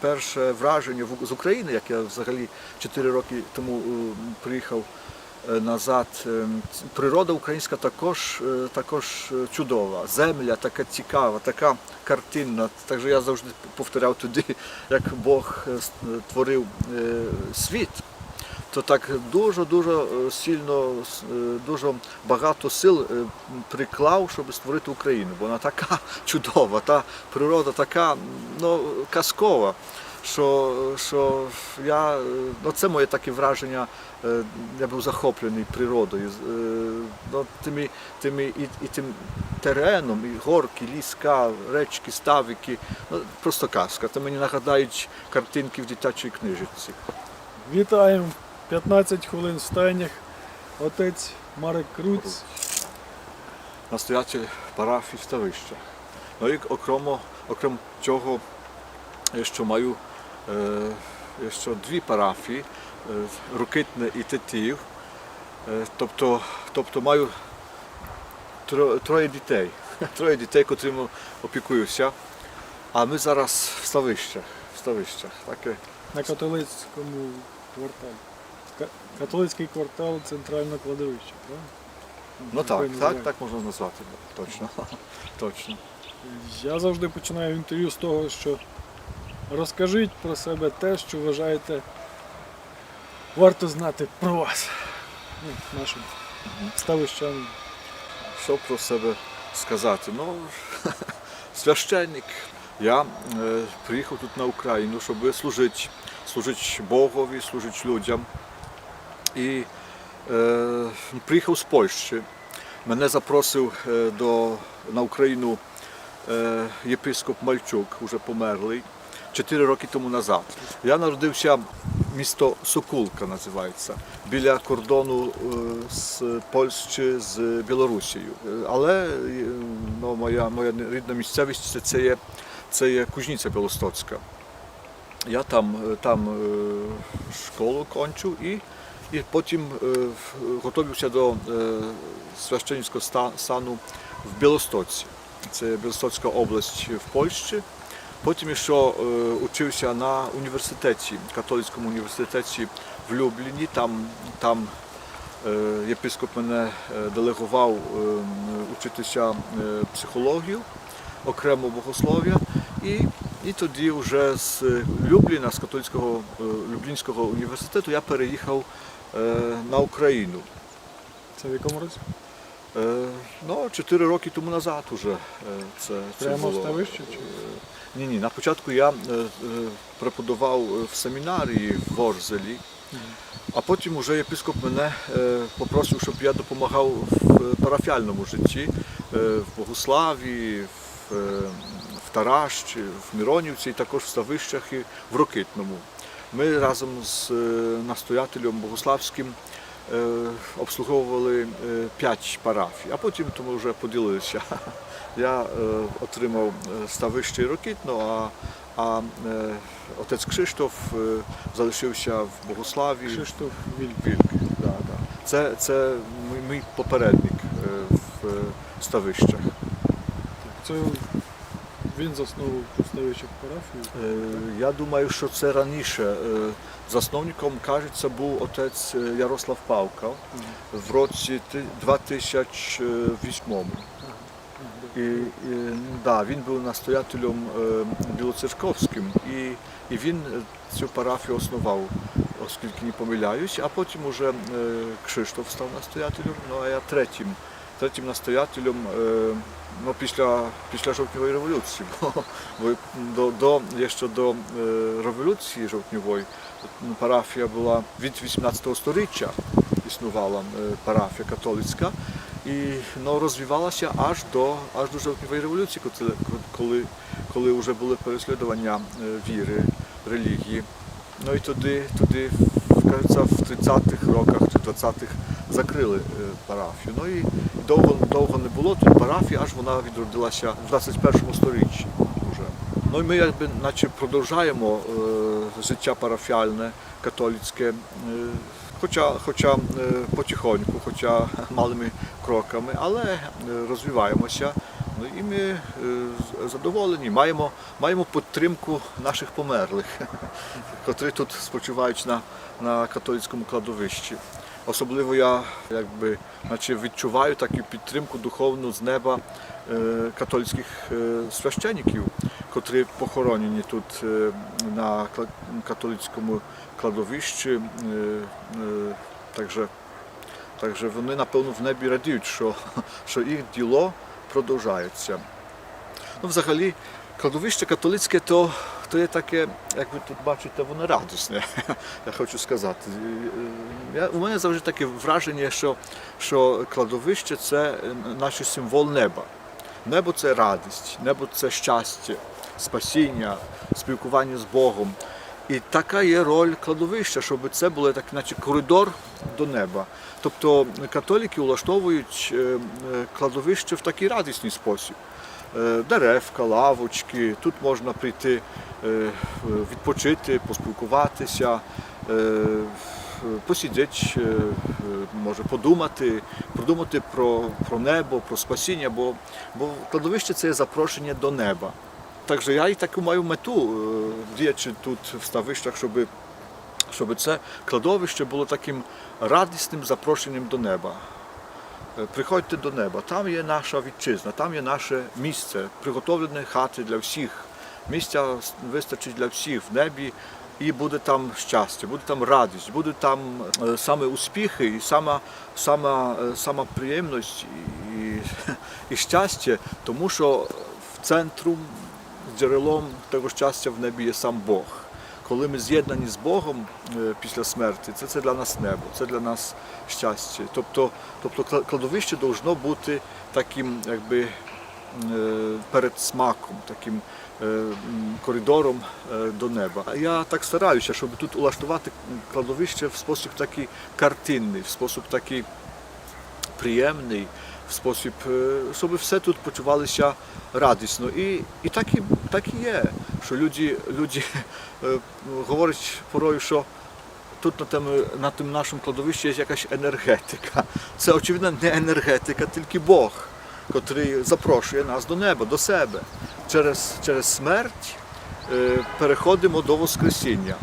перше враження з України, як я взагалі 4 роки тому е, приїхав е, назад. е, Природа українська також, також чудова. Земля така цікава, така картинна. Так що я завжди повторяв туди, як Бог с- творив е, світ. То так дуже-дуже е, сильно, е, дуже багато сил е, приклав, щоб створити Україну. Бо вона така чудова, та природа така ну, казкова. Що, що я, ну це моє таке враження, я був захоплений природою, ну, тими, тими і, і тим тереном, і горки, ліска, речки, ставики. Ну, просто казка. Це мені нагадають картинки в дитячій книжці. Вітаємо 15 хвилин в стайнях. Отець Марек Круць. настоятель парафії ставища. Ну і окремо, окрім цього, я ще маю е, ще дві парафії, е, Рокитне і Тетіїв. Е, тобто, тобто маю тро- троє дітей, троє дітей, котрими опікуюся. А ми зараз в ставищах. В ставищах. Таке. на католицькому кварталі. Ка- Католицький квартал центрального кладовища, правильно? Ну Так так, так, можна назвати. Точно. Точно. Я завжди починаю інтерв'ю з того, що розкажіть про себе те, що вважаєте варто знати про вас. Ну, нашим ставищанам. Що про себе сказати? Ну, священник. Я е, приїхав тут на Україну, щоб служити, служити Богові, служити людям. І е, приїхав з Польщі. Мене запросив е, до, на Україну е, єпископ Мальчук, уже померлий, 4 роки тому назад. Я народився місто Сокулка називається, біля кордону е, з Польщі з Білорусією. Але е, ну, моя, моя рідна місцевість це, є, це є Кузниця Білостоцька. Я там, там школу кончу і, і потім е, готувався до е, священницького ста- стану в Білостоці. Це Білостоцька область в Польщі. Потім ще е, учився на університеті, католицькому університеті в Любліні. Там, там єпископ мене делегував учитися психологію, окремо богослов'я. І, і тоді вже з Любліна, з католицького Люблінського університету, я переїхав на Україну. Це в якому році? Е, Ну, 4 роки тому назад уже е, це, це Прямо в було. ставище? Чи? Ні, ні. На початку я е, е, преподавав е, в семінарії в Ворзелі, а потім уже єпископ мене е, попросив, щоб я допомагав в парафіальному житті, е, в Богославі, в, е, в Таращі, в Миронівці, і також в Ставищах і в Рокитному. Ми разом з е, настоятелем Богославським е, обслуговували е, п'ять парафій, а потім то ми вже поділилися. Я отримав ставище і Рокитно, а, а отець Кшиштоф залишився в Богославі. Кшиштоф Вільк. Да, да. Це, це мій, попередник в ставищах. Це він заснував ставище парафію. Е, Я думаю, що це раніше. Е, Засновником, кажеться, був отець е, Ярослав Павка в році 2008. І, і, да, він був настоятелем білоцерковським, і, і він цю парафію основав, оскільки не помиляюсь, а потім уже Кшиштоф став настоятелем, ну а я третім, третім настоятелем е, ну, після, після жовтневої революції. Бо, бо до, до, ще до е, революції жовтневої ну, парафія була від 18 століття існувала е, парафія католицька. І ну, розвивалася аж до аж до жовтневої революції, коли, коли, вже були переслідування віри, релігії. Ну і туди, туди в 30-х роках чи 20-х закрили е, парафію. Ну і довго, довго не було тут парафії, аж вона відродилася в 21 столітті вже. Ну і ми якби наче продовжаємо е, життя парафіальне, католицьке. Е, Хоча, хоча е, потихоньку, хоча малими кроками, але е, розвиваємося. Ну і ми е, задоволені, маємо, маємо підтримку наших померлих, котрі тут спочивають на, на католицькому кладовищі. Особливо я якби, наче відчуваю таку підтримку духовну з неба е, католицьких е, священників, котрі похоронені тут е, на католицькому кладовищі. Также, также вони, напевно, в небі радіють, що, що їх діло продовжається. Ну, взагалі, кладовище католицьке то, то є таке, як ви тут бачите, воно радісне, я хочу сказати. Я, у мене завжди таке враження, що, що кладовище це наш символ неба. Небо це радість, небо це щастя, спасіння, спілкування з Богом. І така є роль кладовища, щоб це було так, наче коридор до неба. Тобто католики влаштовують е, е, кладовище в такий радісний спосіб. Е, Деревка, лавочки, тут можна прийти е, відпочити, поспілкуватися, е, посидіти, може подумати, подумати про, про небо, про спасіння, бо, бо кладовище це запрошення до неба. Także ja i taką mają мету діячи тут в ставищах, щоб, щоб це кладовище було таким радісним запрошенням до неба. Е, Приходьте до неба, там є наша вітчизна, там є наше місце, приготовлене хати для всіх. Місця вистачить для всіх в небі, і буде там щастя, буде там радість, буде там е, саме успіхи і сама, сама, е, сама приємність і, і щастя, тому що в центру джерелом того щастя в небі є сам Бог. Коли ми з'єднані з Богом е, після смерті, це, це для нас небо, це для нас щастя. Тобто, тобто кладовище повинно бути таким якби, е, передсмаком, таким е, коридором до неба. Я так стараюся, щоб тут улаштувати кладовище в спосіб такий картинний, в спосіб такий приємний, в спосіб, е, щоб все тут почувалося радісно. І, і так, і, так і є, що люди, люди е, говорять порою, що тут на тому, на тому нашому кладовищі є якась енергетика. Це, очевидно, не енергетика, тільки Бог, котрий запрошує нас до неба, до себе. Через, через смерть е, переходимо до Воскресіння.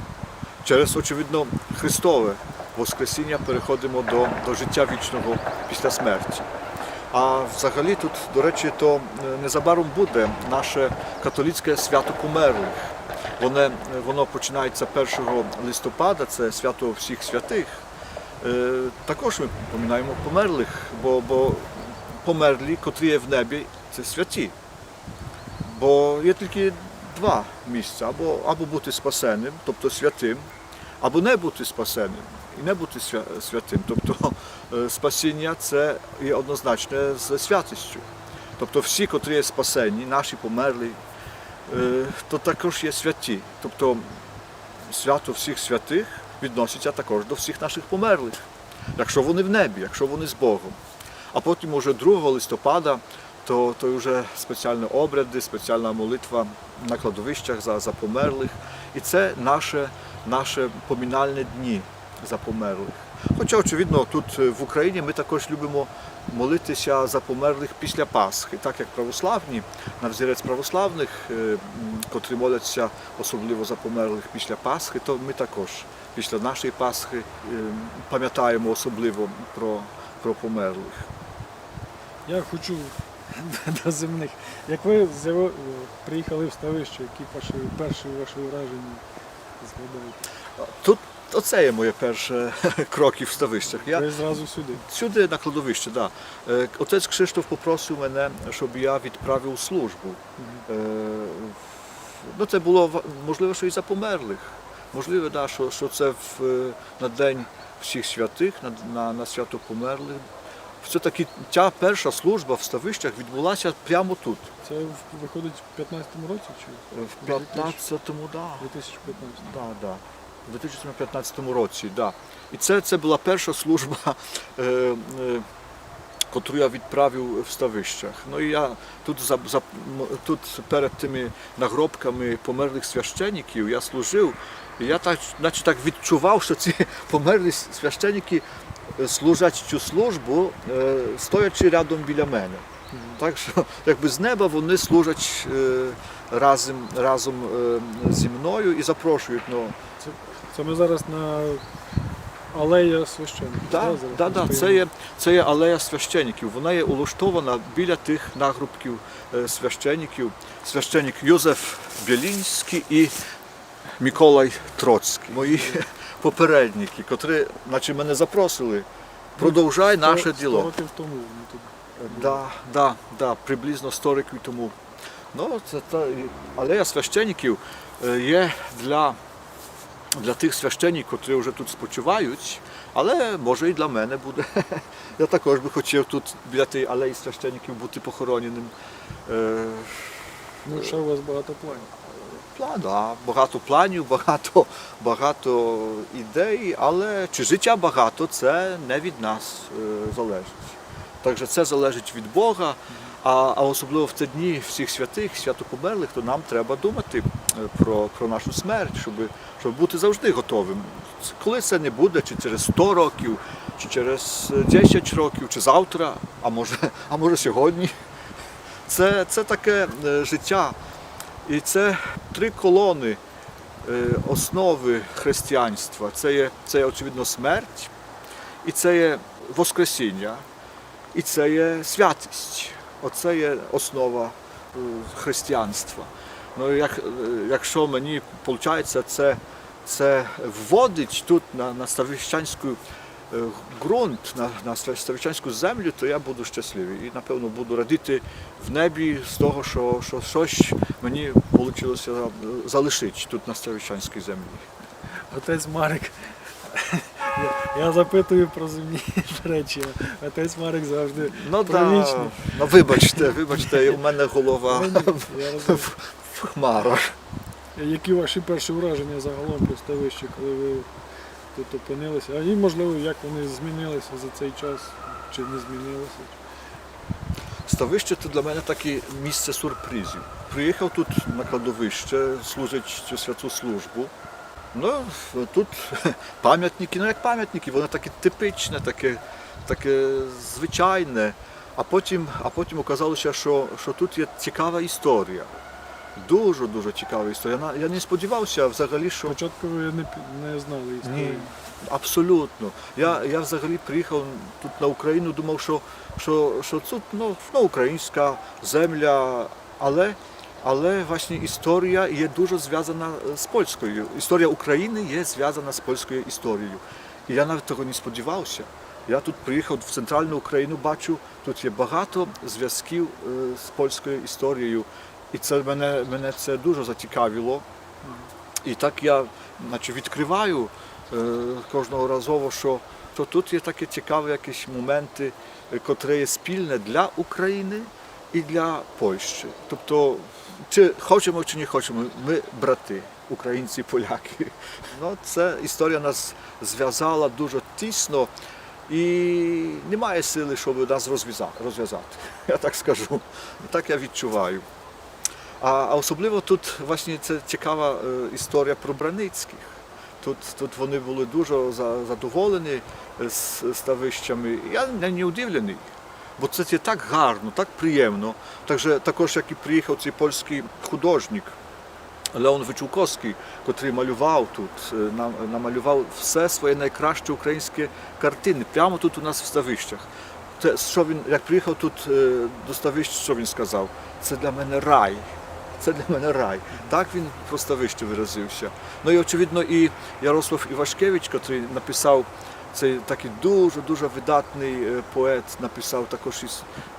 Через, очевидно, Христове Воскресіння переходимо до, до життя вічного після смерті. А взагалі тут, до речі, то е, незабаром буде наше католицьке свято померлих. Воно, воно починається 1 листопада, це свято всіх святих. Е, Також ми пам'ятаємо померлих, бо, бо померлі, котрі є в небі, це святі. Бо є тільки два місця: або, або бути спасеним, тобто святим, або не бути спасеним і не бути святим. Тобто е, спасіння це є однозначне з святістю. Тобто всі, котрі є спасені, наші померлі, е, то також є святі. Тобто свято всіх святих відноситься також до всіх наших померлих, якщо вони в небі, якщо вони з Богом. А потім уже 2 листопада то, то вже спеціальні обряди, спеціальна молитва на кладовищах за, за померлих. І це наше, наше помінальні дні за померлих. Хоча, очевидно, тут е, в Україні ми також любимо молитися за померлих після Пасхи, так як православні, на взірець православних, е, котрі моляться особливо за померлих після Пасхи, то ми також після нашої Пасхи е, пам'ятаємо особливо про, про померлих. Я хочу до земних. Як ви приїхали в ставище, які перші, перші ваші враження згадаєте? Тут оце є моє перше кроки в ставищах. Я Ви зразу сюди. сюди на кладовище, да. Е, Отець Кшиштоф попросив мене, щоб я відправив службу. Е, Ну, це було можливо, що і за померлих. Можливо, да, що, що це в, е, на День всіх святих, на, на, на свято померлих. Все-таки ця перша служба в ставищах відбулася прямо тут. Це виходить в 15-му році чи В 15-му, да. 2015? Да, да. У 2015 році, да. І це, це була перша служба, е, е, котру я відправив в ставищах. Ну і я тут, за, за, тут перед тими нагробками померлих священників я служив, і я так, наче так відчував, що ці померлі священники служать цю службу, е, стоячи рядом біля мене. Так що якби з неба вони служать е, разом, разом е, зі мною і запрошують. Ну, Це ми зараз на алея священників. Да, зараз да, да, це, є, це є алея священників. Вона є улаштована біля тих нагрубків е, священників. Священник Йозеф Білінський і Миколай Троцький. Мої попередники, котрі наче мене запросили. Продовжай Сто- наше сто діло. років тому вони тут. Да, да, да, приблизно 100 років тому. Ну, це та алея священників е, є для, для тих священників, котрі вже тут спочивають, але може і для мене буде. Я також би хотів тут біля тієї алеї священників бути похороненим. Е, Ну, ще у вас багато планів. План, да, багато планів, багато, багато ідей, але чи життя багато, це не від нас е, залежить. Так що це залежить від Бога, а, а особливо в ці дні всіх святих, святопомерлих, то нам треба думати е, про, про нашу смерть, щоб, щоб бути завжди готовим. Коли це не буде, чи через 100 років, чи через е, 10 років, чи завтра, а може, а може сьогодні. Це, це таке е, життя. І це три колони е, основи християнства. Це є, це є очевидно смерть, і це є Воскресіння, і це є святість. Оце є основа е, християнства. Ну, як, е, якщо мені виходить, це, це вводить тут на, на ставищанську е, ґрунт, на, на ставищанську землю, то я буду щасливий. І напевно буду радіти в небі з того, що, що щось мені вийшло залишити тут на ставищанській землі. Отець Марик. Я, запитую про земні речі, а отець Марик завжди Ну, про да, ну вибачте, вибачте, у мене голова в, в хмарах. Які ваші перші враження загалом про ставище, коли ви тут опинилися? А і можливо, як вони змінилися за цей час, чи не змінилися? Ставище це для мене таке місце сюрпризів. Приїхав тут на кладовище, служить цю святу службу. Ну, тут пам'ятники, ну як пам'ятники, воно таке типичне, таке, таке звичайне. А потім, а потім оказалося, що, що тут є цікава історія. Дуже дуже цікава історія. Я не сподівався взагалі, що Спочатку ви не, не знали історії. ні, абсолютно. Я, я взагалі приїхав тут на Україну, думав, що, що, що тут ну, ну, українська земля, але, але власне історія є дуже зв'язана з польською. Історія України є зв'язана з польською історією. І я навіть того не сподівався. Я тут приїхав в центральну Україну, бачу, тут є багато зв'язків е, з польською історією. І це мене, мене це дуже зацікавило. І так я наче, відкриваю е, кожного разово, що, що тут є такі цікаві якісь моменти, е, котрі є спільне для України і для Польщі. Тобто, чи хочемо, чи не хочемо, ми брати, українці, поляки. Ну, це історія нас зв'язала дуже тісно і немає сили, щоб нас розв'язати. Я так скажу. Так я відчуваю. А, особливо тут власне це цікава е, історія про Браницьких. Тут, тут вони були дуже задоволені ставищами. Я не удивлений, бо це є так гарно, так приємно. Також, також як і приїхав цей польський художник Леон Вичулковський, котрий малював тут, е, намалював все своє найкраще українське картини прямо тут у нас в ставищах. Те, що він, як приїхав тут е, до ставищ, що він сказав? Це для мене рай. Це для мене рай. Так він про ставище виразився. Ну і очевидно, і Ярослав Івашкевич, який написав цей такий дуже-дуже видатний е, поет, написав також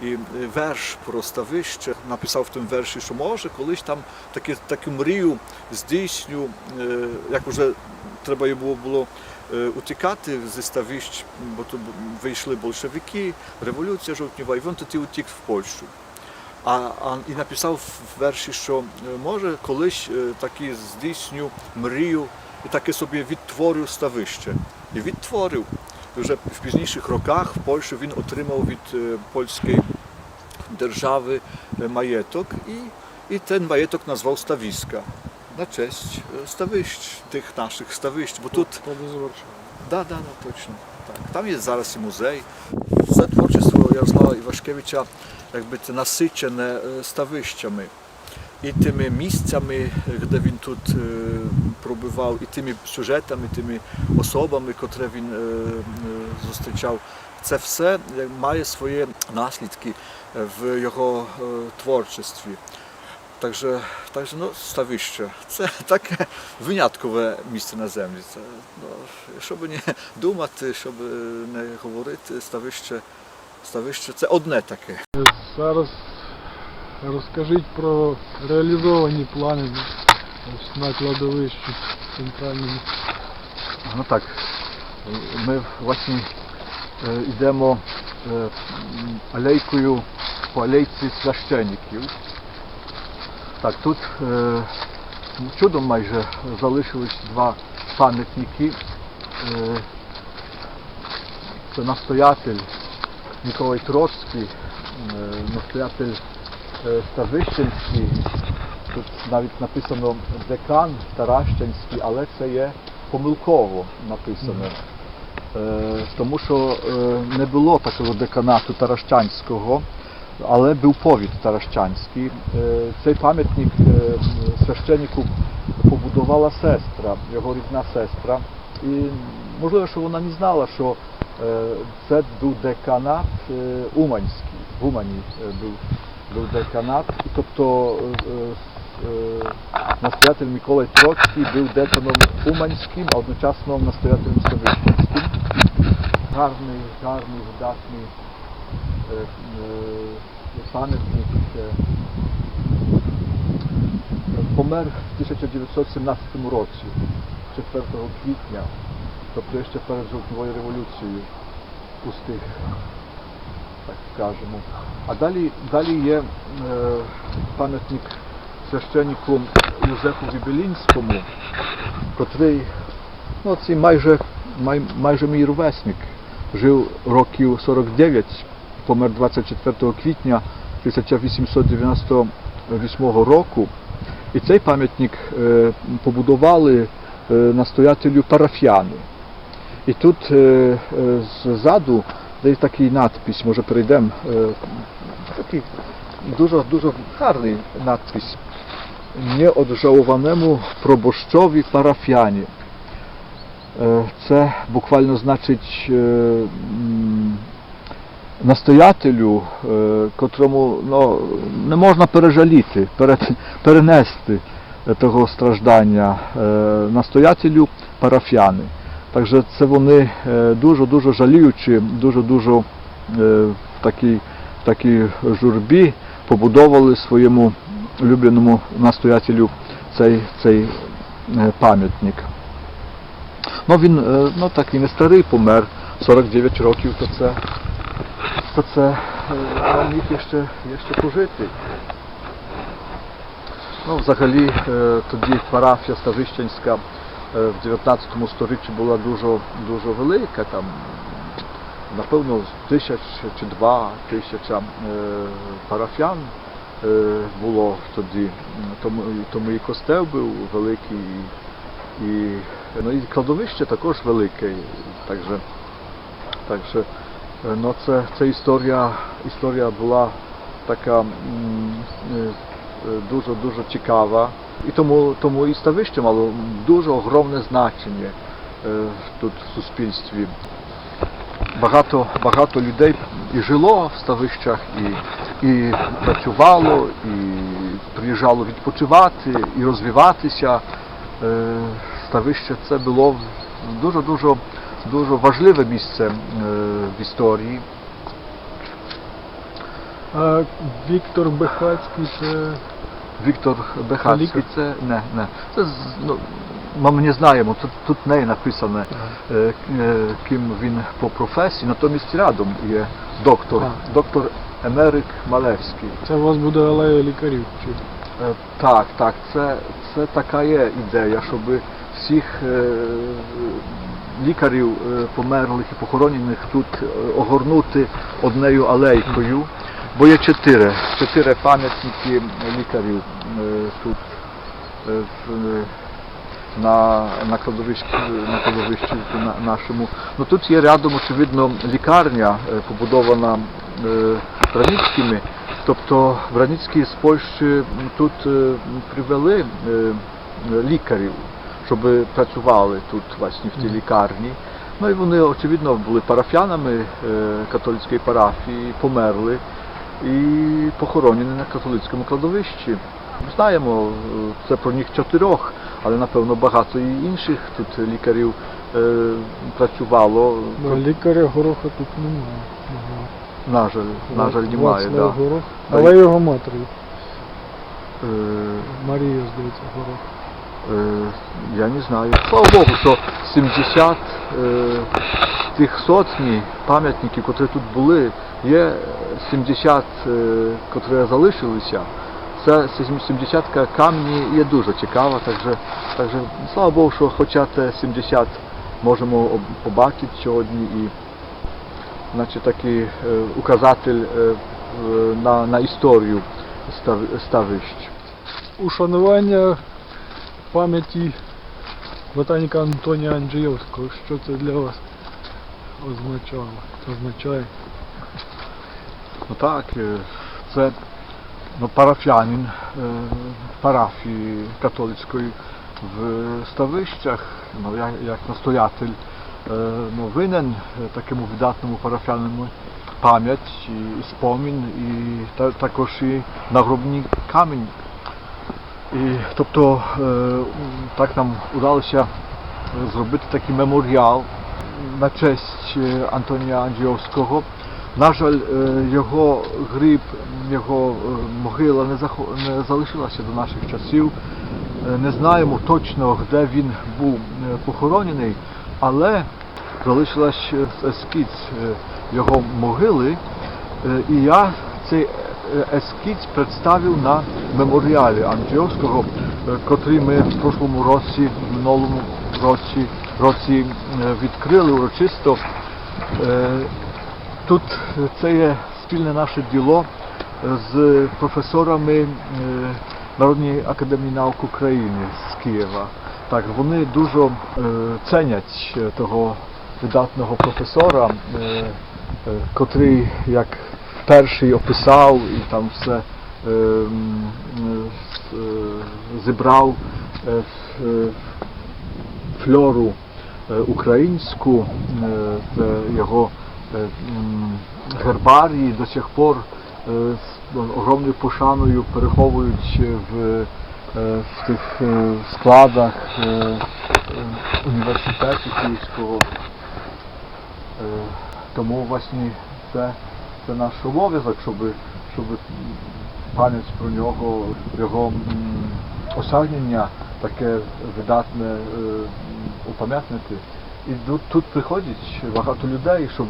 і, е, верш про ставище. Написав в тому верші, що може колись там таки, таку мрію здійсню, е, як вже треба було е, утікати зі ставищ, бо тут вийшли большевики, революція жовтнева, і він тоді утік в Польщу. А, а і написав в верші, що може колись таки здійсню мрію і таки собі відтворю ставище. І відтворив. І вже в пізніших роках в Польщі він отримав від е, польської держави е, маєток і, і ten маєток назвав Ставіська на честь е, ставищ, тих наших ставищ. Бо тут Поблизу Варшави. Да, да, да, точно. Так. Там є зараз і музей. Все творчество Ярослава Івашкевича якби це насичене е, тими місцями, де він тут е, пробивав, і тими сюжетами, котрі він е, е, зустрічав. Це все е, має свої наслідки е, в його е, творчості. Takže, takže no, ставище. Це таке виняткове місце на землі. Це, ну, щоб не думати, щоб не говорити, ставище, ставище це одне таке. Зараз розкажіть про реалізовані плани на кладовищі центральному. Ну так, ми власне е, йдемо е, алейкою по алейці священників. Так, тут е, чудом майже залишились два пам'ятники. Це настоятель Миколай Троцький, настоятель Ставищенський. Тут навіть написано декан Таращанський, але це є помилково написано. Е, тому що е, не було такого деканату Таращанського, але був повід Таращанський. Е, цей пам'ятник е, священнику побудувала сестра, його рідна сестра. І можливо, що вона не знала, що е, це був деканат е, Уманський. В Умані е, був, був деканат. Тобто е, е, настоятель Микола Троцький був деканом Уманським, а одночасно настоятелем Ставищенським. Гарний, гарний, видатний е, е, пам'ятник. е, Помер в 1917 році, 4 квітня, тобто ще перед жовтневою революцією пустих, так скажемо. А далі, далі є е, пам'ятник священнику Юзефу Вібелінському, котрий ну, цей майже, май, майже мій ровесник, жив років 49, помер 24 квітня 1898 року. І цей пам'ятник е, побудували е, настоятелю парафіяни. І тут е, е, ззаду є такий надпис, може перейдемо, такий дуже, дуже гарний надпис. Пробощові парафіяні. Е, Це буквально значить настоятелю, котрому ну, не можна пережаліти, перенести того страждання настоятелю парафіяни. Takže це вони е, дуже-дуже жаліючи, дуже-дуже е, в такій, в такій журбі побудовували своєму улюбленому настоятелю цей, цей е, пам'ятник. Ну він ну, такий не старий помер, 49 років, то це, то це міг ще, ще пожити. Ну, взагалі, тоді парафія Ставищенська в 19 столітті була дуже, дуже велика, там, напевно, тисяч чи два тисяча е, парафіян е, було тоді. Тому, тому і костел був великий, і, ну, і кладовище також велике. Так же, так же, е, ну, це, це історія, історія була така м, е, е, дуже дуже цікава. І тому, тому і ставище мало дуже огромне значення е, тут в суспільстві. Багато, багато людей і жило в ставищах, і, і працювало, і приїжджало відпочивати, і розвиватися. Е, Ставище це було дуже дуже важливе місце е, в історії. Віктор Бехацький це Віктор Бехацький, це не, не. Це ну, ми не знаємо, тут, тут не написано, е, е, ким він по професії, натомість рядом є доктор, А. доктор Емерик Малевський. це у вас буде алея лікарів. Чи? Е, Так, так, це, це така є ідея, щоб всіх е, лікарів е, померлих і похоронених тут е, огорнути однею алейкою, бо є чотири, чотири пам'ятники лікарів е, тут е, е, на, на кладовищі, на кладовищі на- нашому. Ну тут є рядом, очевидно, лікарня, побудована е, Травницькими, Тобто Браніцькі з Польщі тут е, привели е, лікарів, щоб працювали тут власне в тій лікарні. Ну і вони, очевидно, були парафіянами е, католицької парафії, померли і похоронені на католицькому кладовищі. Ми знаємо, е, це про них чотирьох, але напевно багато і інших тут лікарів е, працювало. Ну, лікаря гороха тут немає. На жаль, на жаль, немає. Да. Горох. Та Але й- його матері. Е, Марія, здається, Горох. Е, Я не знаю. Слава Богу, що 70 е, тих сотні пам'ятників, котрі тут були, є 70, е, котрі залишилися. Це 70 камні є дуже цікава, так же, так же, слава Богу, що хоча те 70 можемо побачити сьогодні і значить, такий е, указатель е, е, на, на історію став- ставищ. Ушанування пам'яті ботаніка Антонія Анджійовського. Що це для вас означало? Означає? Ну так, е, це ну, парафіянин е, парафії католицької в Ставищах, ну, я, як настоятель, е, ну, винен такому видатному парафіянину пам'ять і, спомін, і та, також і нагробний камінь. І, тобто так нам вдалося е, зробити такий меморіал на честь е, Антонія Анджіовського. На жаль, е, його гріб, його е, могила не, захо- не залишилася до наших часів. Не знаємо точно, де він був похоронений, але залишилась е, ескіз е, його могили. І я цей е, ескіз представив на меморіалі Анджіовського, котрий ми в прошлому році, в минулому році, році е, відкрили урочисто. Е, Тут це є спільне наше діло е, з професорами Народної академії наук України з Києва. Так, вони дуже ценять того видатного професора, котрий як перший описав і там все зібрав е, українську, е, його е, гербарії до сих пор е, з огромною пошаною переховують в, е, в тих е, складах е, е, університету Київського. Е, Тому власне це, це наш обов'язок, щоб, щоб пам'ять про нього, його осягнення таке видатне е, упам'ятнити. І тут, приходять багато людей, щоб,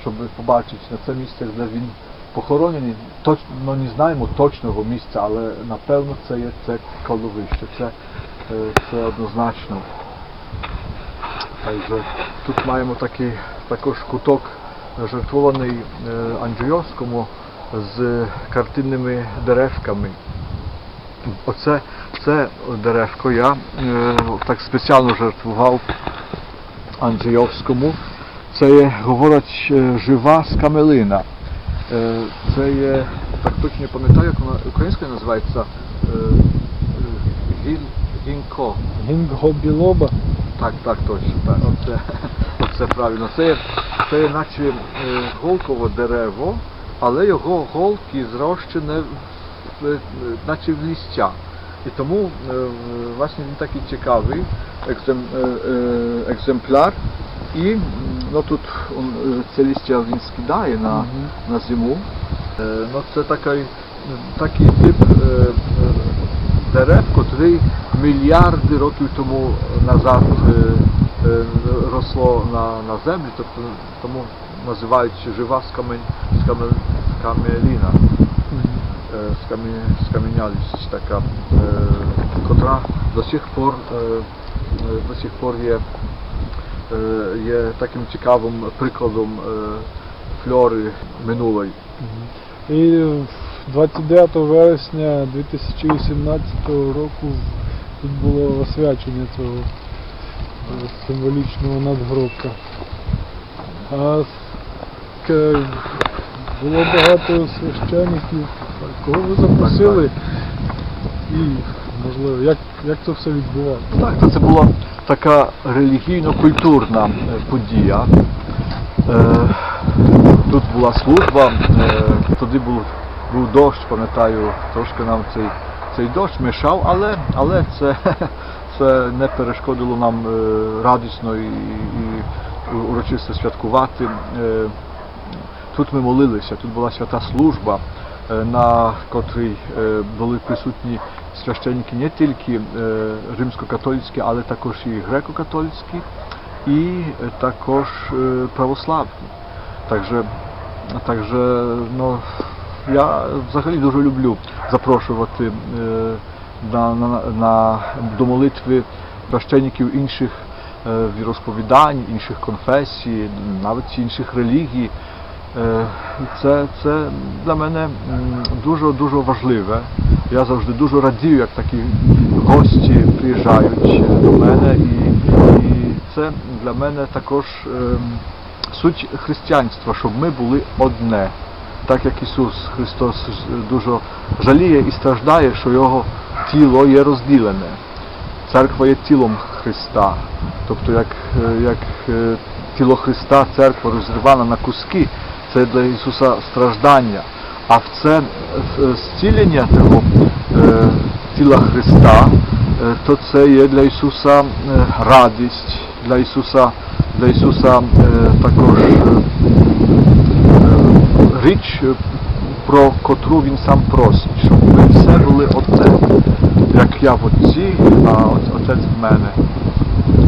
щоб побачити на це місце, де він похоронений. Точно не знаємо точного місця, але напевно це є це кладовище. Це, е, це однозначно. Także тут маємо такий також куток жертвований е, Анджійовському з картинними деревками. Оце це деревко я е, так спеціально жертвував Анджійовському. Це є, говорять, е, жива скамелина. Е, Це є, так точно не пам'ятаю, як вона українською називається е, гін, гінко. Гінго Білоба. Так, так, точно. Так. Оце, оце правильно. Це, є- це є наче е, голкове дерево, але його голки зрощені в, наче в лістя. І тому е, власне він такий цікавий е, е, екземпляр. І м, ну, тут е, це листя він скидає на, Мгм. на зиму. Е, ну, це такий, такий тип е, е, дерев, котрий мільярди років тому назад е, е, росло на, на землі, тобто тому називають жива скамеліна, е, скамі- скам'янялість така, е, котра до сих пор, е, е, сих е, є таким цікавим прикладом е, флори минулої. І 29 вересня 2018 року тут було освячення цього е, символічного надгробка. А було багато священиків, Кого ви запросили і, можливо, як, як це все відбувалося? Так, то це була така релігійно-культурна е, подія. Е, Тут була служба, е, тоді був, був дощ, пам'ятаю, трошки нам цей, цей дощ мішав, але, але це, це не перешкодило нам радісно і, і урочисто святкувати. Е, Тут ми молилися, тут була свята служба, на котрій е, були присутні священники не тільки е, римсько-католицькі, але також і греко-католицькі, і е, також е, православні. Takže, takže ну, я взагалі дуже люблю запрошувати е, на, на, на, до молитви священників інших е, віросповідань, інших конфесій, навіть інших релігій. Е, Це, це для мене дуже дуже важливе. Я завжди дуже радію, як такі гості приїжджають до мене, і, і це для мене також ем, суть християнства, щоб ми були одне. Так як Ісус Христос дуже жаліє і страждає, що Його тіло є розділене. Церква є тілом Христа. Тобто, як, е, як е, тіло Христа, церква розірвана на куски, це для Ісуса страждання. А в це зцілення того е, тіла Христа, е, то це є для Ісуса е, радість, для Ісуса, для Ісуса е, також е, е, річ, е, про котру Він сам просить, щоб ми все були одне, як я в Отці, а Отець в мене.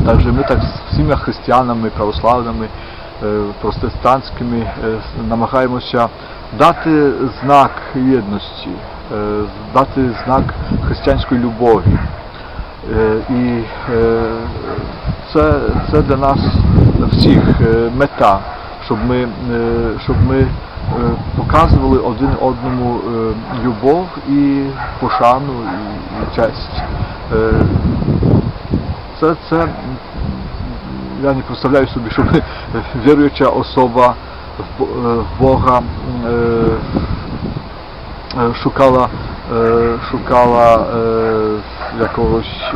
Також ми так з всіма християнами, православними, е, протестантськими е, намагаємося дати знак єдності, е, дати знак християнської любові. Е, І е, це, це для нас всіх е, мета, щоб ми, е, щоб ми е, показували один одному е, любов і пошану і, честь. Е, Це, це я не представляю собі, щоб віруюча особа в Бо- в Бога шукала, шукала якогось,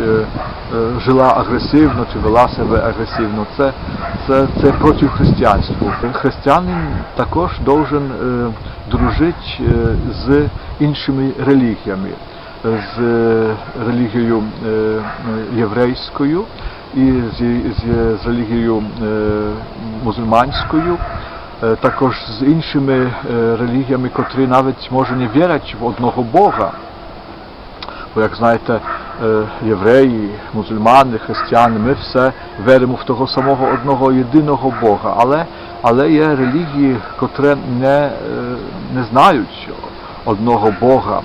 жила агресивно чи вела себе агресивно. Це, це, це проти християнства. Християнин також е, дружити з іншими релігіями, з релігією єврейською і з, з, з релігією е, мусульманською. Е, також з іншими е, релігіями, котрі навіть може не вірять в одного Бога. Бо, як знаєте, євреї, мусульмани, християни, ми все віримо в того самого одного єдиного Бога. Але, але є релігії, котрі не, не знають одного Бога,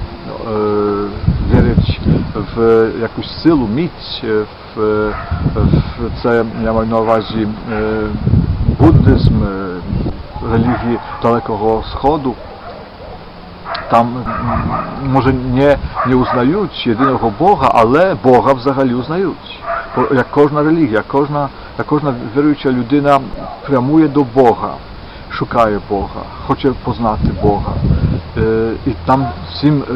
в якусь силу, міць, в, в це я маю на увазі буддизм, релігії Далекого Сходу. Там може не, не узнають єдиного Бога, але Бога взагалі узнають. Як кожна релігія, кожна, як кожна віруюча людина прямує до Бога, шукає Бога, хоче познати Бога. Е, і там всім е,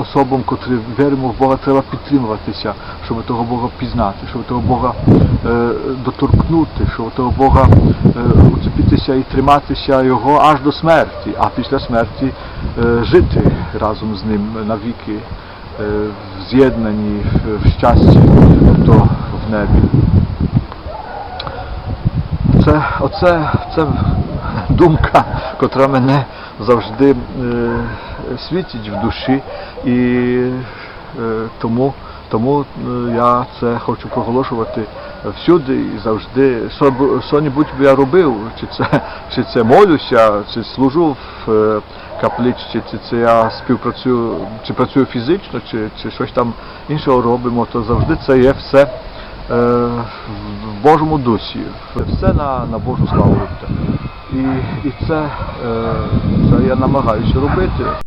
особам, котрі віримо в Бога, треба підтримуватися, щоб того Бога пізнати, щоб того Бога е, доторкнути, щоб того Бога уцепитися і триматися Його аж до смерті, а після смерті жити разом з ним навіки, е, в щасті, тобто в небі. Це, оце, це думка, котра мене завжди е, світить в душі, і е, тому, тому е, я це хочу проголошувати всюди і завжди. Що, що-небудь би я робив, чи це, чи це молюся, чи служу в капличці, чи це я співпрацюю, чи працюю фізично, чи, чи щось там іншого робимо, то завжди це є все в Божому дусі, все на, на Божу славу. І, і це, е, це я намагаюся робити.